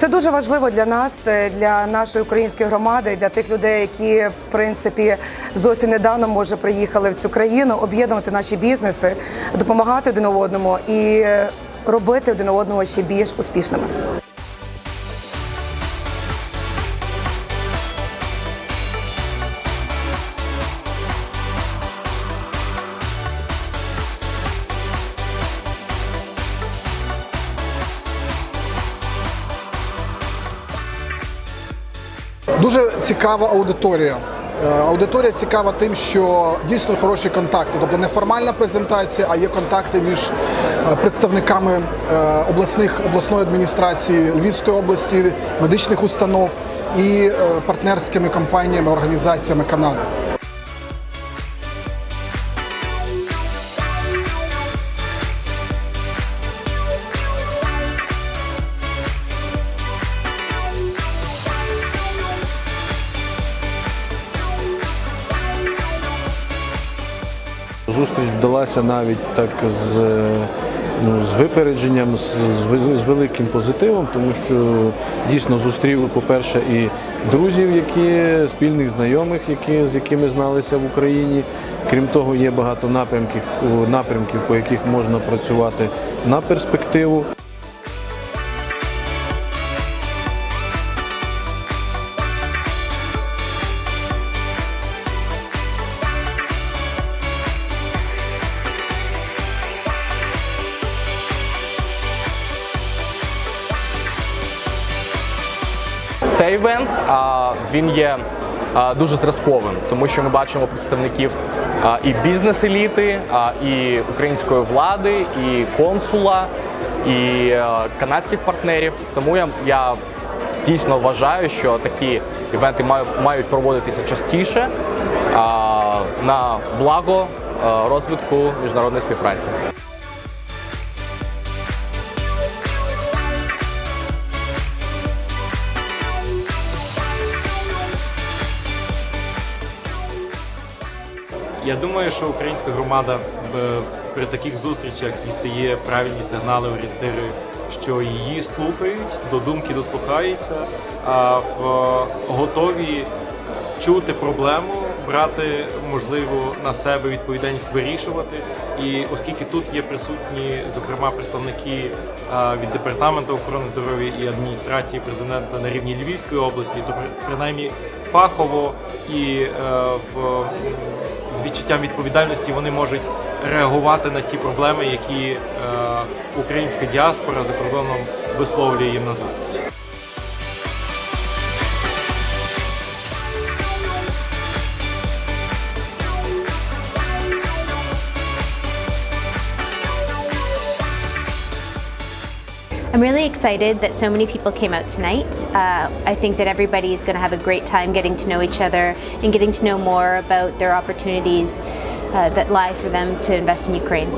Це дуже важливо для нас, е, для нашої української громади, для тих людей, які в принципі зовсім недавно може приїхали в цю країну, об'єднувати наші бізнеси, допомагати один одному і е, робити один одного ще більш успішними. Дуже цікава аудиторія. Е, Аудиторія цікава тим, що дійсно хороші контакти, тобто не формальна презентація, а є контакти між е, представниками е, обласних обласної адміністрації Львівської області, медичних установ і партнерськими компаніями, організаціями Канади. Зустріч вдалася навіть так з, ну, з випередженням, з, з з великим позитивом, тому що дійсно зустріли, по-перше, і друзів, які спільних знайомих, які, з якими зналися в Україні. Крім того, є багато напрямків, напрямків, по яких можна працювати на перспективу. Цей івент він є дуже зразковим, тому що ми бачимо представників і бізнес-еліти, і української влади, і консула, і канадських партнерів. Тому я, я дійсно вважаю, що такі івенти мають, проводитися частіше на благо розвитку міжнародної співпраці. Я думаю, що українська громада е, при таких зустрічах дістає правильні сигнали, орієнтири, що її слухають, до думки дослухаються, а в- готові чути проблему, брати можливо на себе відповідальність вирішувати. І оскільки тут є присутні, зокрема, представники а, від департаменту охорони здоров'я і адміністрації президента на рівні Львівської області, то при- принаймні фахово і е, в з відчуттям відповідальності вони можуть реагувати на ті проблеми, які е, українська діаспора за кордоном висловлює їм на зустріч. I'm really excited that so many people came out tonight. Uh, I think that everybody is going to have a great time getting to know each other and getting to know more about their opportunities uh, that lie for them to invest in Ukraine.